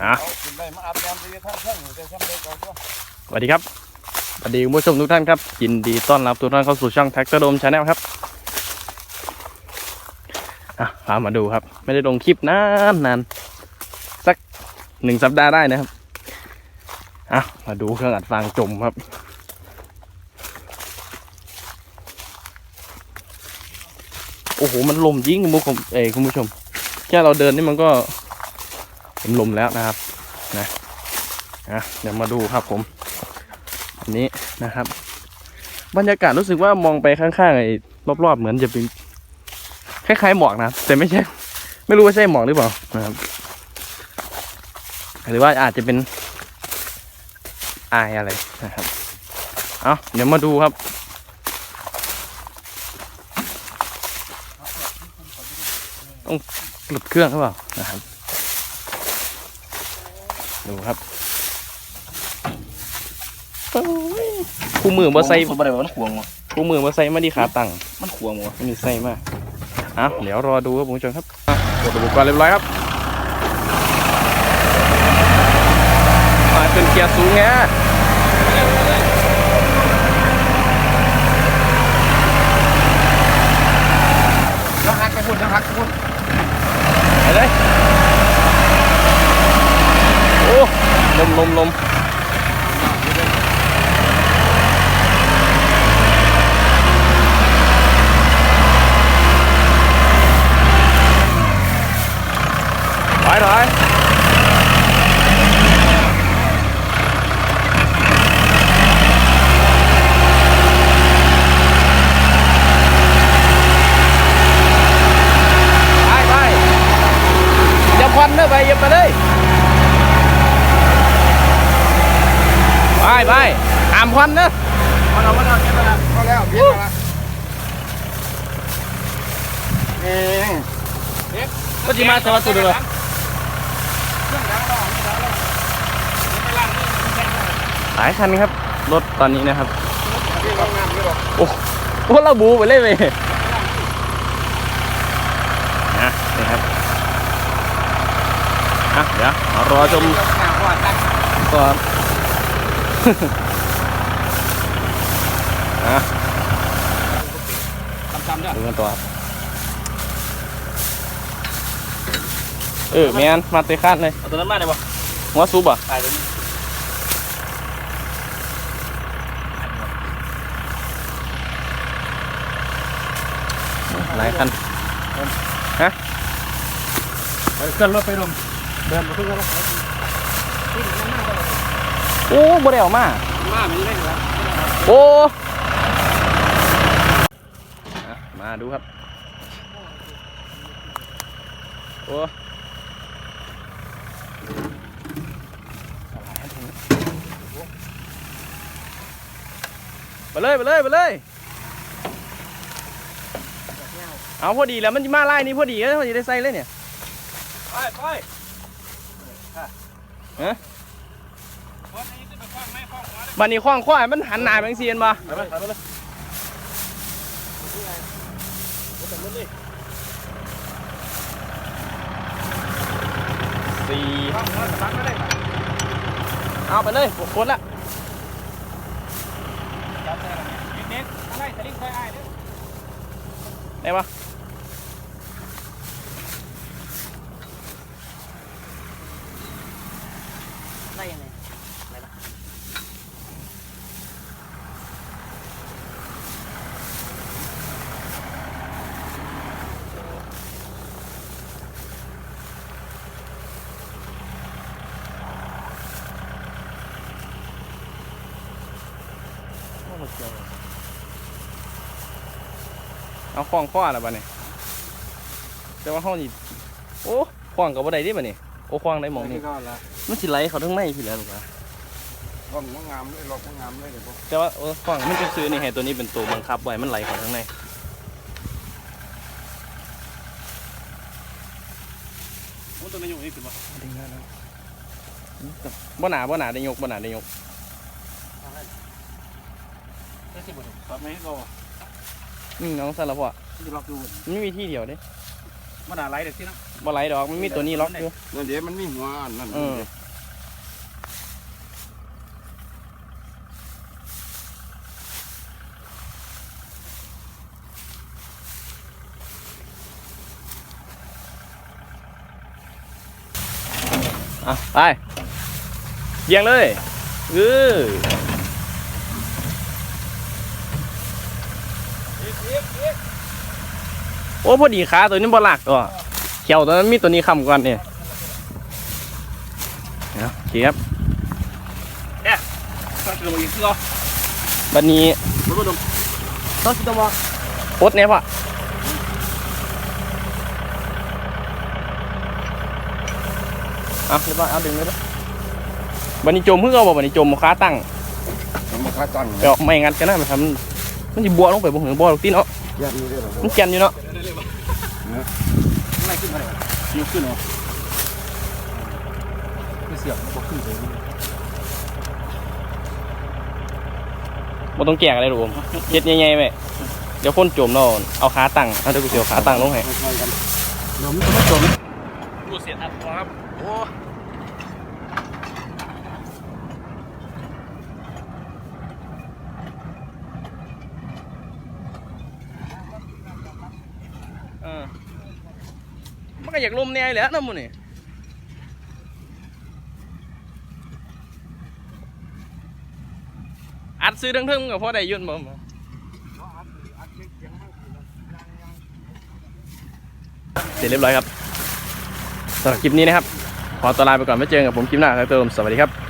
อะกินะสวัสดีครับสวัสดีคุณผู้ชมทุกท่านครับยินดีต้อนรับทุกท่านเข้าสู่ช่องแท็กเตอร์โดมชาแนลครับอะพามาดูครับ ไม่ได้ลงคลิปนานนานสักหนึ่งสัปดาห์ได้นะครับอะมาดูเครื่องอัดฟางจมครับโอ้โหมันลมยิ่งคุณผู้ชมเอ้คุณผู้ชม แค่เราเดินนี่มันก็ เป็นลมแล้วนะครับนะอะเดี๋ยวมาดูครับผมอันนี้นะครับ บรรยากาศรู้สึกว่ามองไปข้างๆไอ้รอบๆเหมือนจะเป็นคล้ายๆหมอกนะแต่ไม่ใช่ ไม่รู้ว่าใช่หมอกหรือเปล่านะครับ หรือว่าอาจจะเป็นอายอะไรนะครับเอาเดี๋ยวมาดูครับต้องหลุดเครื่องหรือเปล่านะครับ ดูครับโอ้ยคู่มือมาใส่ผมบอกเลยว่ามันขวงวะคู่มือมาใส่มาดีขาตั้งมันขวงวะไม่มีไส้มากอะเดี๋ยวรอดูครับคุณผู้ชมครับอะกดอุปกรณ์เรียบร้อยครับมาเป็นเกียร์สูงแงต้องหักไปพุ่นต้องหักไปพุ่นไปเลย โอ้ล มลมลมถอยถอยไปไปอย่าควันเนอะไปอย่าไปเลย ไปไปตามควันเนอะมาเอามาเอาเก็บมาละพอแล้วเพี้ยนมาละเองก็จะมาสวัสดีเลยเครื่องดังรอเครื่องดังรอไม่ล่าหลายคันครับ รถตอนนี้นะครับพี่ลองงามด้วยบอกโอ้เราบูไปเลยเว้ยนะนี่ครับอะเดี๋ยวเอารอชมก่อน นอะจำๆเด้อดูกันต่อครับเออแมนมาเตะคาดเลยเอาตัวนั้นมาได้ปะหัวซุปอะตายตัวนี้หลายคันขึ้นรถไปดมเดินมาขึ้นรถ โอ้บ่ได้เออกมามาไม่ได้แล้วโอ้อะมาดูครับ โอ้ไปเลยไปเลยไปเลย เอาพอดีแล้วมันจะมาไล่นี่พอดีแล้วพอดีได้ใส่เลยเนี่ย ไปไปฮะ บันนี้คว้างคว้างมันหันหน้าไปทางเซียนมาไปไปไปเลยสี่คว้างหัวตั้งไม่ได้เอาไปเลยกดละจับได้แล้วเน็ตอะไรสลิงคอยอ้ายเด้อได้ปะ เอาคว้างคว้างแล้วบัดนี้แต่ว่าห้องนี่โอ้คว้างกับบัไดดิบัดนี้โอ้คว้างได้หมองนี่ก็ละมันสิไหลเขาทั้งในพี่แล้วลูกอะร่องงามเลยหลอกงามเลยเดี๋ยวบอกแต่ว่าเออคว้างมันจะซื้อนี่ให้ตัวนี้เป็นตัวบังคับไว้มันไหลเขาทั้งในมันตัวนี้อยู่นี่คือว่าบ่หนาบ่หนาได้ยกบ่หนาได้ยก ได้สิบวันตอนนี้ก็นี่น้องสารพัดที่ล็อกดูมันไม่มีที่เดียวเด้มันอะไรเด็กที่นะบ่ไหลดอกมันมีตัวนี้ล็อกอยู่นั่นเดี๋ยวมันมีหัวอันนั่นเอออะไปเยียงเลยเออ โอ้พอดีขาตัวนี้บ่หลักตัวเขียวตัวนั้นมีตัวนี้คำก่อนเนี่ยเอาโอเคครับก็คืออีกคือบันนี้มันก็ดมต้องคิดว่าโพสเนี่ยพ่อเอาเรียบร้อยเอาดึงเลยปะบันนี้จมเพิ่งเอาบ่บันนี้จมขาตั้งมันมาค้าตั้งไปออกไม่งั้นก็น่าไปทำ มันจะบัวลงไปบ่เหงบัวลงตีนเนาะแยกนี้ได้หรอมันแกนอยู่เนาะไม่ขึ้นมาเลยยกขึ้นเหรอไม่เสียบมันบอกขึ้นเลยบ่ต้องแกกอะไรหรอกผมเย็ดใหญ่ๆไปเดี๋ยวคนจมเนาะเอาขาตั้งเอาเดี๋ยวกูเสียวขาตั้งลงให้ค่อยๆกันเดี๋ยวมันจะไม่จมกูเสียอัดครับโอ้ เออมันก็อยากลมแน่แหล้วนะมึงนี่อัดซื้อทั้งทึ่งกับพ่อได้ยุ่นบ่บ่เสร็จเรียบร้อยครับสำหรับคลิปนี้นะครับ ขอตัวลาไปก่อนไม่เจอกับผมคลิปหน้าครับเติมสวัสดีครับ